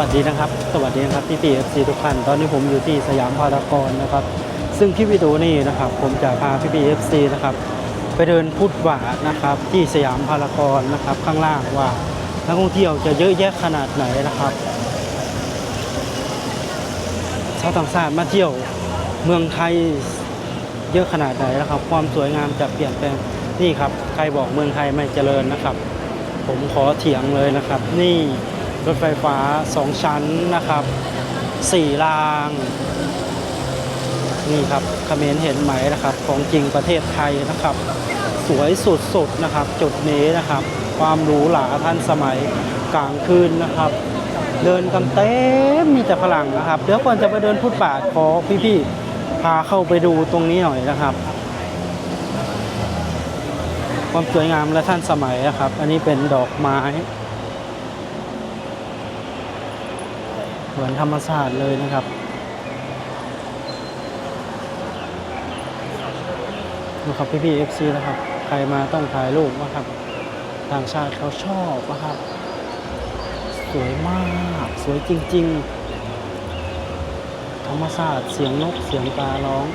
วัสดีนะครับ สวัสดีนะครับพี่พีเอฟซีทุกท่านตอนนี้ผมอยู่ที่สยามพารากอนนะครับ ซึ่งคลิปวิดีโอนี้นะครับ ผมจะพาพี่พีเอฟซีนะครับไปเดินพุทธบาทนะครับที่สยามพารากอนนะครับข้างล่างว่านักท่องเที่ยวจะเยอะแยะขนาดไหนนะครับชาวต่างชาติมาเที่ยวเมืองไทยเยอะขนาดไหนนะครับ ความสวยงามจะเปลี่ยนแปลงนี่ครับ ใครบอกเมืองไทยไม่เจริญนะครับ ผมขอเถียงเลยนะครับ นี่ รถไฟฟ้าสองชั้นนะครับสี่ราง นี่ครับเมรเห็นไหมนะครับ ของจริงประเทศไทยนะครับ สวยสุดๆนะครับ จุดนี้นะครับ ความหรูหราทันสมัยกลางคืนนะครับ เดินกันเต็มมีแต่ฝรั่งนะครับ เดี๋ยวก่อนจะไปเดินพุทธบาทขอพี่ๆพาเข้าไปดูตรงนี้หน่อยนะครับความสวยงามและท่านสมัยนะครับ อันนี้เป็นดอกไม้ เหมือนธรรมชาติเลยนะครับดูครับพี่พี่เอฟซีนะครับ ใครมาต้องถ่ายรูปนะครับต่างชาติเขาชอบนะครับ สวยมากสวยจริง ๆ ธรรมชาติเสียงนกเสียงปลาร้อง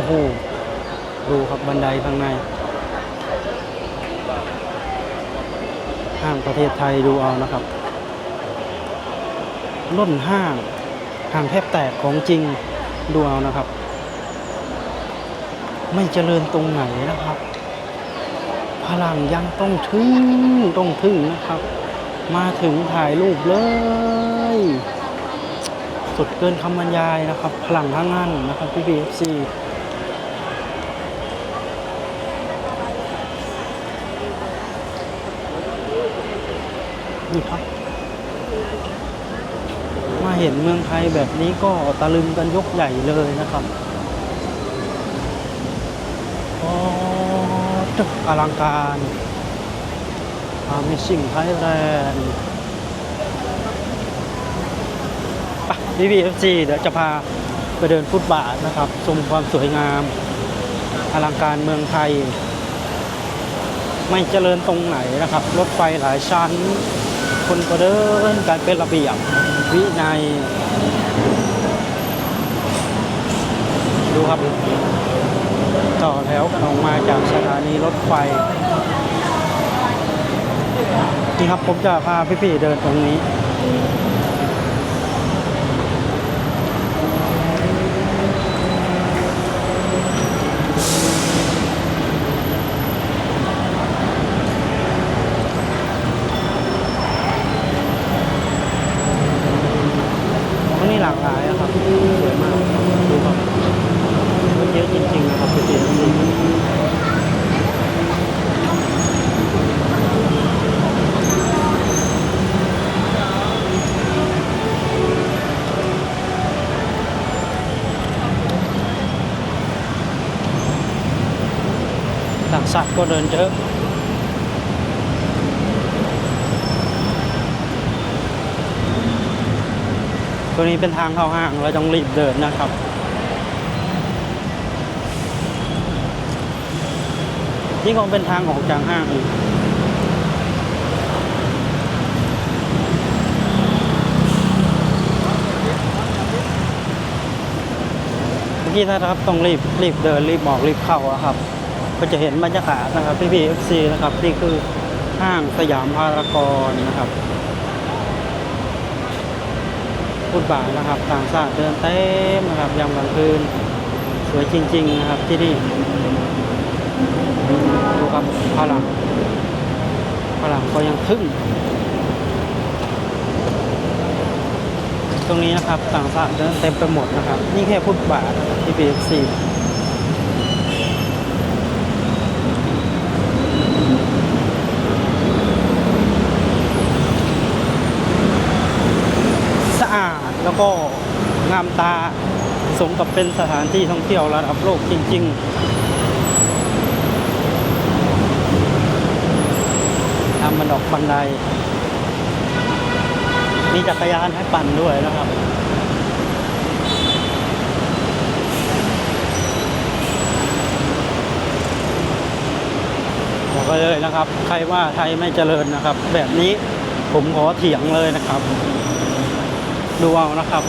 อ้โห ดูครับบันไดข้างใน ห้างประเทศไทยดูเอานะครับ ล้นห้าง ห้างแทบแตกของจริงดูเอานะครับ ไม่เจริญตรงไหนนะครับ พลังยังต้องถึงต้องถึงนะครับ มาถึงถ่ายรูปเลย สุดเกินคำบรรยายนะครับ พลังข้างนั้นนะครับพี่บีเอฟซี นี่ครับ มา เห็นเมืองไทยแบบนี้ก็ตะลึงกันยกใหญ่เลยนะครับโอ้ตึกอลังการ Amazing Thailand พี่บีเอฟซีเดี๋ยวจะพาไปเดินฟุตบาทนะครับ ชมความสวยงาม อลังการเมืองไทย ไม่เจริญตรงไหนนะครับ รถไฟหลายชั้น คนก็เดินการเป็นระเบียบ วินัย ดูครับ ต่อแถวกันออกมาจากสถานีรถไฟนี่ครับผมจะพาพี่ๆเดินตรงนี้ ตรงนี้หลากหลายอะครับ สวยมาก ดูครับมันเยอะจริงๆนะครับพี่ๆ ต่าง สัตว์ก็เดินเยอะตัวนี้เป็นทางเข้าห้างเราต้องรีบเดินนะครับนี่คงเป็นทางออกจากห้างอีกเมื่อกี้นะครับต้องรีบรีบเดินรีบออกรีบเข้าอะครับ ก็จะเห็นบรรยากาศนะครับพี่พีเอฟซีนะครับนี่คือห้างสยามพารากอนนะครับฟุตบาทนะครับต่างชาติเดินเต็มนะครับยามกลางคืนสวยจริง ๆ นะครับที่นี่ดูครับพลังพลังก็ยังทึ่งตรงนี้นะครับต่างชาติเดินเต็มไปหมดนะครับ นี่แค่ฟุตบาทนะครับที่ BFC สะอาดแล้วก็งามตา สมกับเป็นสถานที่ท่องเที่ยวระดับโลกจริง ๆทำมันออกบันได มีจักรยานให้ปั่นด้วยนะครับบอกเลยนะครับ ใครว่าไทยไม่เจริญนะครับ แบบนี้ผมขอเถียงเลยนะครับ ดูเอานะครับ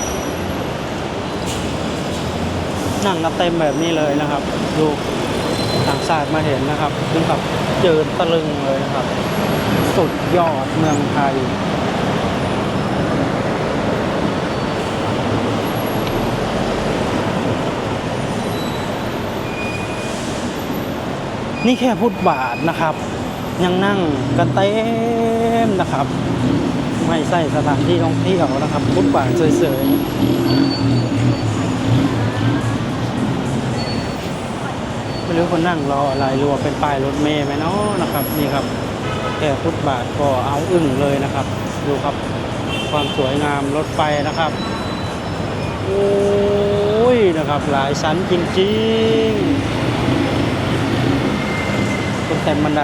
นั่งกันเต็มแบบนี้เลยนะครับดูต่างชาติมาเห็นนะครับถึงกับเจินตะลึงเลยนะครับ สุดยอดเมืองไทยนี่แค่พุทบาทนะครับ ยังนั่งกันเต็มนะครับ ไม่ใช่สถานที่ท่องเที่ยวนะครับ พุทบาทเฉยๆ ไม่รู้คนนั่งรออะไรหรือว่าเป็นป้ายรถเมย์ไหมเนาะนะครับ นี่ครับแค่ฟุตบาทก็เอาอึ้งเลยนะครับ ดูครับความสวยงามรถไฟนะครับโอ้ยนะครับหลายชั้นจริงๆเป็นเต็มบันได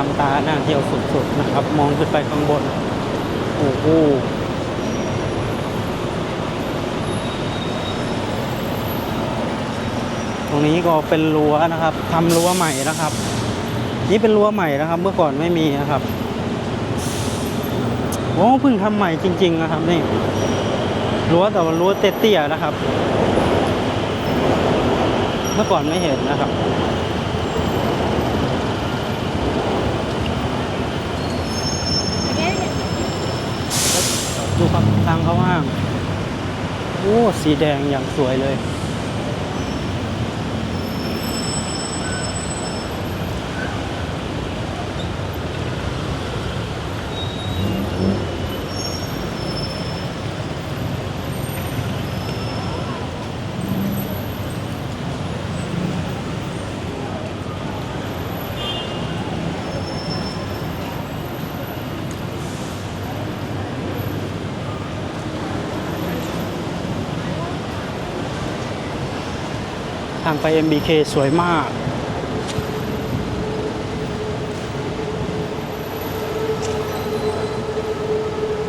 าดงามตาน่าเที่ยวสุดๆนะครับ มองขึ้นไปข้างบน โอ้โหตรงนี้ก็เป็นรั้วนะครับทำรั้วใหม่นะครับ นี่เป็นรั้วใหม่นะครับ เมื่อก่อนไม่มีนะครับโอ้เพิ่งทำใหม่จริง ๆ นะครับนี่รั้วแต่ว่ารั้วเตี้ยๆนะครับ เมื่อก่อนไม่เห็นนะครับ ดูครับทางเขาว่าง โอ้ สีแดงอย่างสวยเลยางไป MBK สวยมาก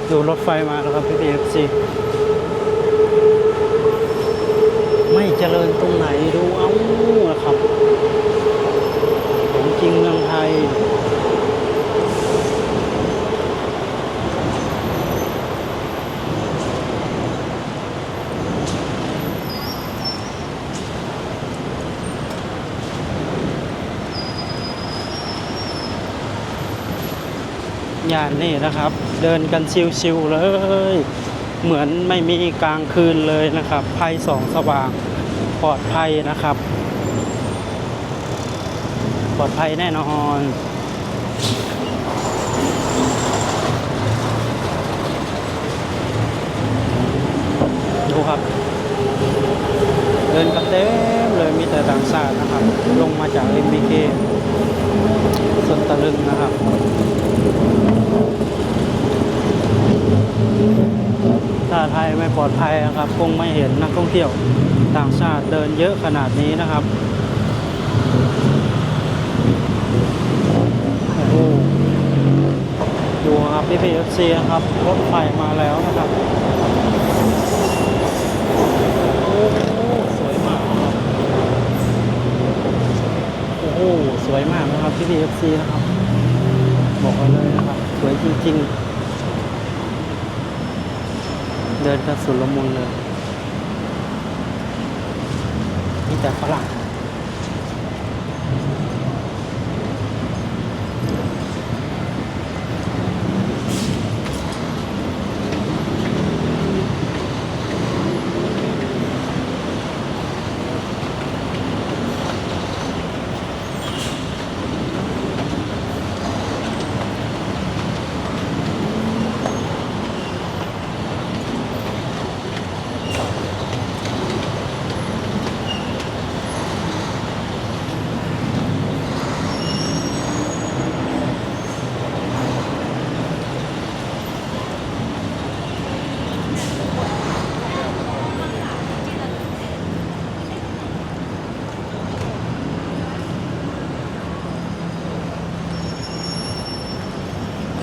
ดูรถไฟมาแล้วครับพี่พีเอฟซีไม่เจริญตรงไหนดูเอานะครับ ของจริงเมืองไทย ย่า นี่นะครับ เดินกันชิวๆเลย เหมือนไม่มีกลางคืนเลยนะครับไฟสองสว่างปลอดภัยนะครับ ปลอดภัยแน่นอนดูครับ เดินกันเต็มเลยมีแต่ต่างชาตินะครับ ลงมาจาก MBK ส่วนตะลึงนะครับ ถ้าไทยไม่ปลอดภัยนะครับ คงไม่เห็นนักท่องเที่ยวต่างชาติเดินเยอะขนาดนี้นะครับโอ้โหดูครับพี่พีเอฟซีครับรถไฟมาแล้วนะครับโอ้โหสวยมากโอ้โหสวยมากนะครับพี่พีเอฟซีนะครับ บอกเลยนะครับ สวยจริง ๆ เดินกันสุดละมุนเลยมีแต่ฝรั่ง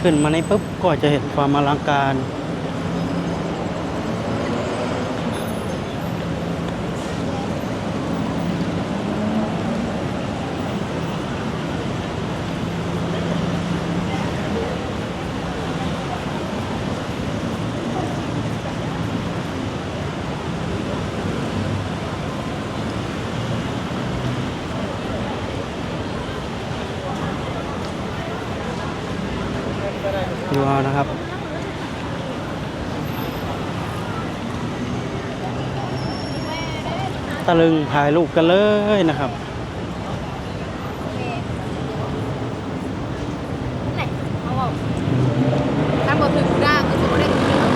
ขึ้นมาในปุ๊บก็จะเห็นความอลังการ อนะครับ ตะลึงถ่ายรูปกันเลยนะครับ ไหนเขาบอกถ้าบอกถึงกูได้ก็จะไม่ได้กูเลย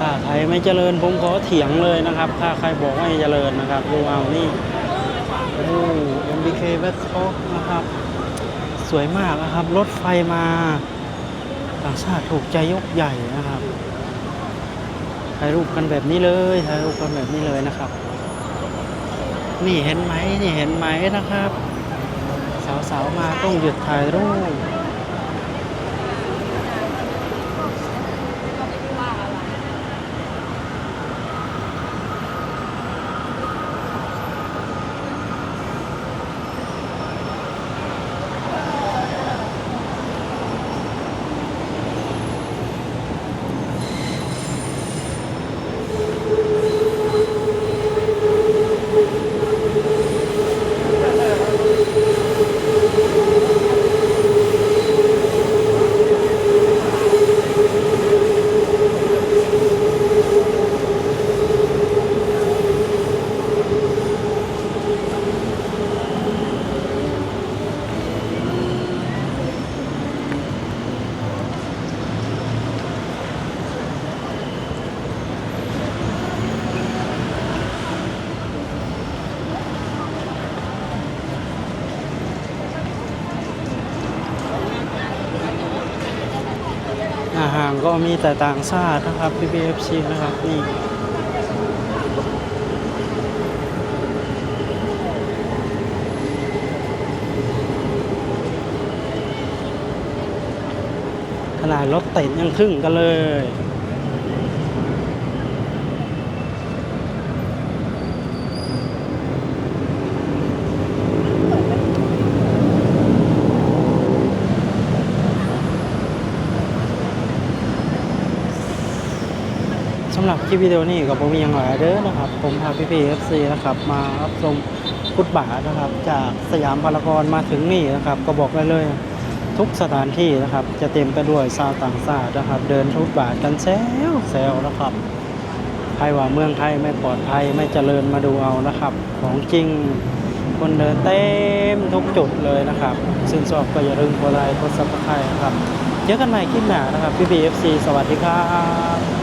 ถ้าใครไม่ เจริญผมขอเถียงเลยนะครับ ถ้าใครบอกไม่เจริญนะครับดูเอานี่โอ้ MBK b a t t a l k นะครับ สวยมากนะครับ รถไฟมาต่างชาติถูกใจยกใหญ่นะครับถ่ายรูปกันแบบนี้เลยถ่ายรูปกันแบบนี้เลยนะครับ นี่เห็นไหมนี่เห็นไหมนะครับ สาวๆมาต้องหยุดถ่ายรูป มีแต่ต่างชาตินะครับ PPFC นะครับนี่ขนาดรถติดยังครึ่งกันเลย คลิปวิดีโอนี้ก็ผมมีอย่างหลายเด้อนะครับ ผมพาพี่พีเอฟซีนะครับ มารับชมฟุตบาทนะครับ จากสยามพารากอนมาถึงนี่นะครับ ก็บอกได้เลย ทุกสถานที่นะครับ จะเต็มไปด้วยชาวต่างชาตินะครับ เดินฟุตบาทกันแซวแซวนะครับใครว่าเมืองไทยไม่ปลอดภัยไม่เจริญมาดูเอานะครับ ของจริงคนเดินเต็มทุกจุดเลยนะครับซึ่งชอบก็อย่าลืมกดไลค์กดซับสไครต์นะครับเจอกันใหม่คลิปหน้านะครับพี่พีเอฟซีสวัสดีครับ